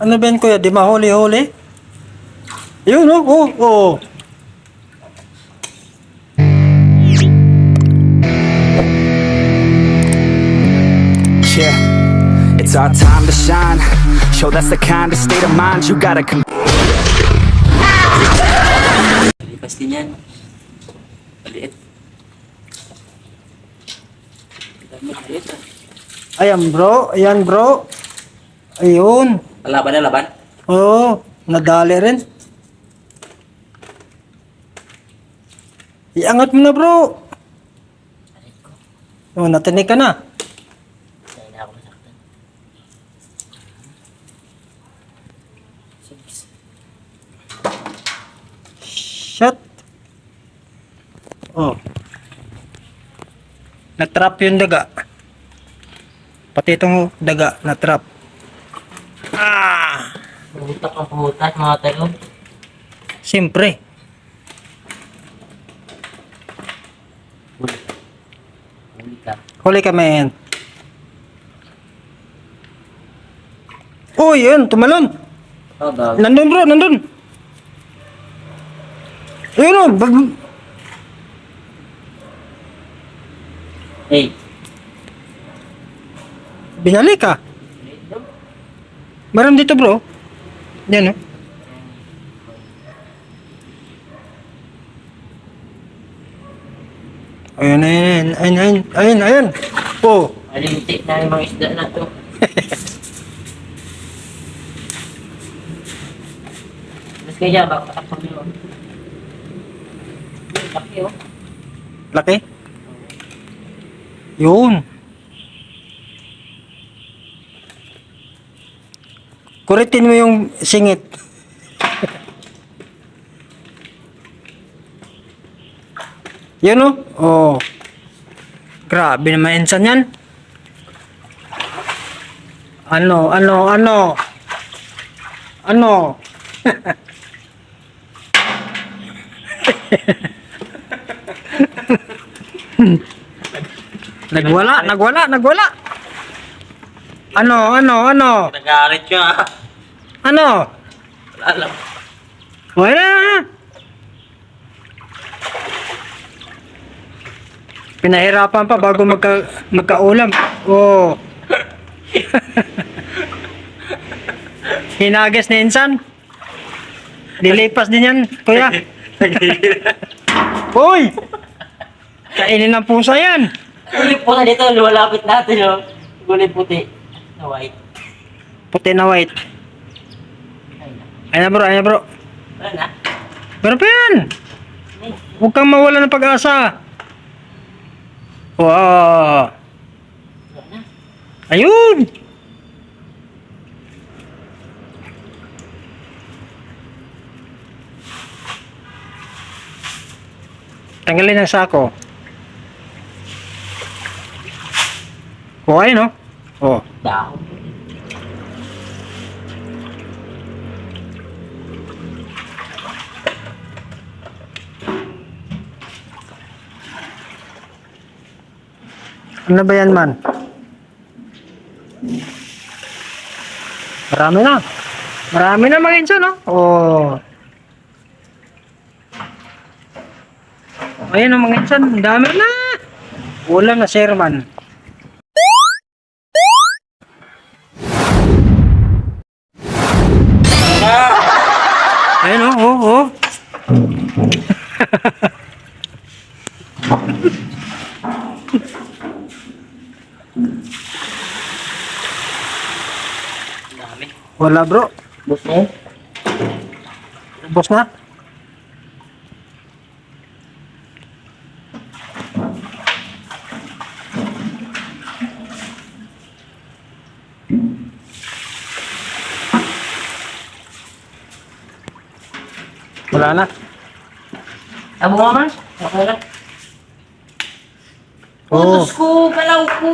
Ano ba yan kuya? Di mahuli-huli? Yun oh, oh, oh. Yeah, it's our time to shine. Show that's the kind of state of mind you gotta com- Lipas din yan. Maliit ah. Ayan bro, ayan bro. Ayun. Laban na laban. Oo, nadali rin. Iangat mo na bro. Oh, natinig ka na. Dahil na ako nasaktan. Sige. Shot. Oh. Na-trap yung daga. Pati itong daga, na-trap. Ah! Putak ang putak mga tayo. Siyempre. Huli. Huli ka. Huli ka, men. Oh, yun, tumalon. Oh, dog. Nandun bro, nandun. Ayun o, bag- Hey. binalik ka. Meron dito bro. Yan o. Ayun, ayun, ayun, ayun, ayun, ayun. Oh, Alintik na yung mga isda na to. Mas kaya baka ako yun. Laki oh. laki. Yun. Kuritin mo yung singit. Yun o. Oh. Grabe naman insan yan. Ano, ano, ano? Ano? nagwala, nagwala, nagwala. Ano, ano, ano? Nagalit siya ah. Ano? Wala lang. Wala. Pinahirapan pa bago magka, magkaulam. Oh. Hinagas ni Insan. Dilipas din yan, kuya. Uy! Kainin ng pusa yan. Gulay puti dito, lumalapit natin oh. Gulay puti. Na white. Puti na white. Ay na. Ayan na bro, ayan na bro. Wala na. Meron pa yan. Huwag kang mawala ng pag-asa. Wow. Ayun! Tanggalin ang sako. O, ayun o. Dahon. Ano ba yan man? Marami na. Marami na mga insan, no? Oh. Ayun ang mga insan, ang dami na. Ulam na Sherman. Ayun, dami. Wala bro. Na yun. Ubos na. Wala na. Abo nga man. Okay lang. Oh, oh, Diyos ko, galaw ko.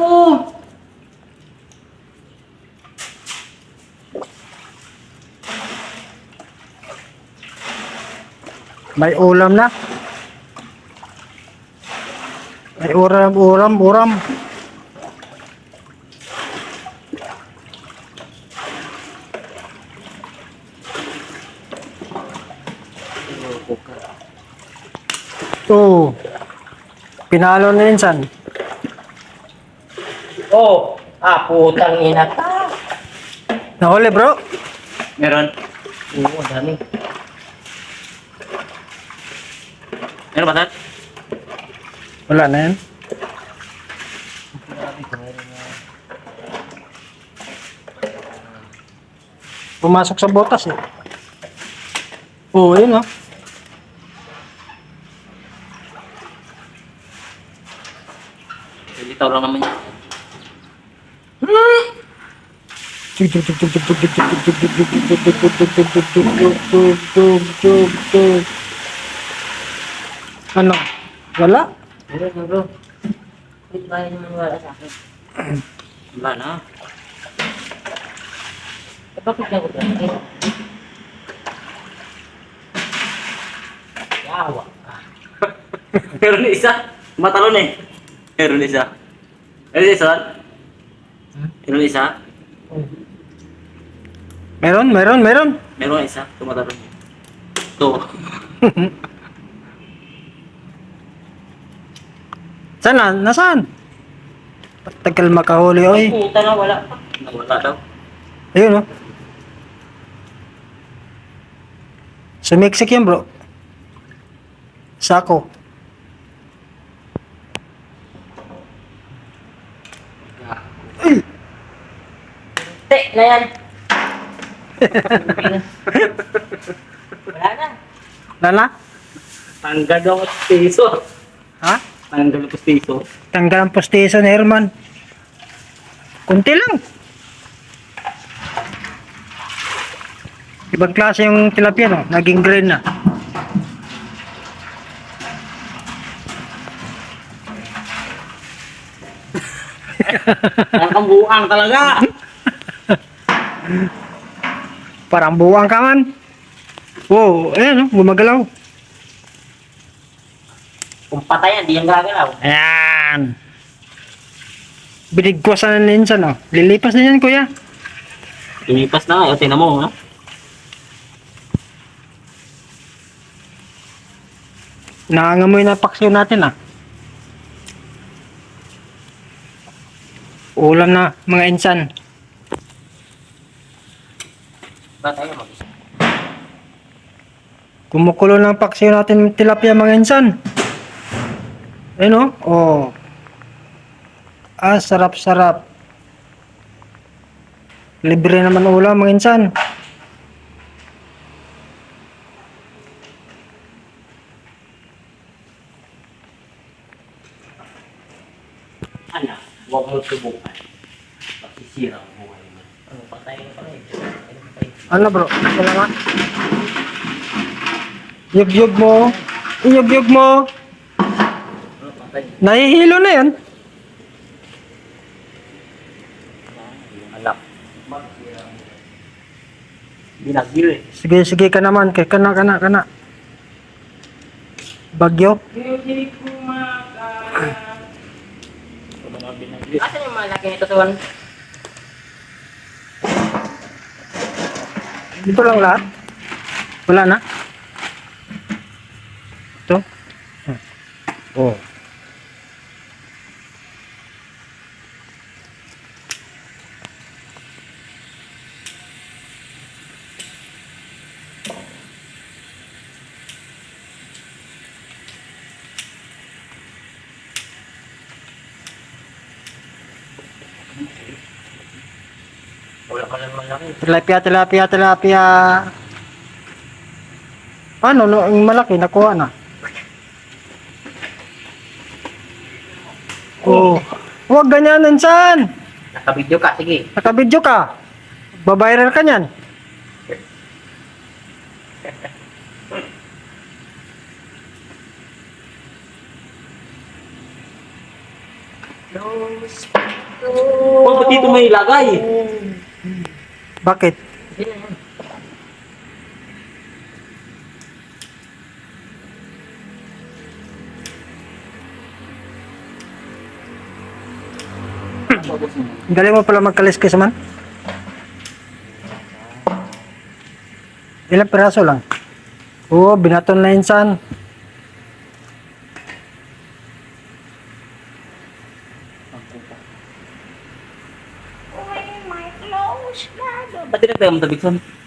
May ulam na. May uram, uram, uram. Ito. Pinalo na yun, San. Oh, ah, putang ina ka. Nahuli bro. Meron? Oo, dami. Meron ba, Tat? Wala na yan. Pumasok sa botas eh. Oo, yun oh. Litaw lang naman yan. Ano? Wala? Meron na, bro. Wait, bahay naman wala sa akin. Wala na. Eh, bakit na ko ito? Yawa. Meron isa. Matalon eh. Meron isa. Meron na isa? Meron na isa? Meron, meron, meron. Meron isa. Tumatalon. Ito. Saan na? Nasaan? Tagal makahuli, oy. Puta na, wala pa. Nawala daw. Ayun, oh. Sumiksik yan, bro. Sako. Te, na yan. Wala na. Lala? Tanggal daw ang piso. Ha? Tanggal ang piso. Tanggal ang postiso ni Herman. Kunti lang. Ibang klase yung tilapia, no? Naging green na. Ang buang talaga. Parang buwang ka man. Oh, ayan, no? Gumagalaw. Kung patay yan, di yan gagalaw. Ayan. Binigwasan na ninsa, no? Lilipas na yan, kuya. Lumipas na nga. O, tinan mo. Ha? Nangangamoy na paksyo natin, ah. Ulam na, mga insan. Ba? Kumukulo ng paksyo natin yung tilapia, mga insan. Ayun, oh. Oh. Ah, sarap-sarap. Libre naman ulam, mga insan. Ana, huwag mo subukan. Masisira ang buhay mo. Ano, patay ka eh. Ano bro? Wala nga. Yug-yug mo. Yug-yug mo. Nahihilo na yan. Alak. Binagyo. Sige, sige ka naman. Kay kana, kana, kana. Bagyo. Asan yung malaki nito, Tuan? Dito lang lahat. Wala na. Ito. Oh. Lang malaki. Tilapia, tilapia, tilapia. Ano, no, yung malaki, nakuha na. Oh. Huwag ganyan, insan. Nakabidyo ka, sige. Nakabidyo ka. Babayral ka niyan. Oh, ba't dito may ilagay? Bakit? Galing mo pala magkaliskis man. Ilang piraso lang? Oo, binaton na insan. At tinagdagan mo tabi.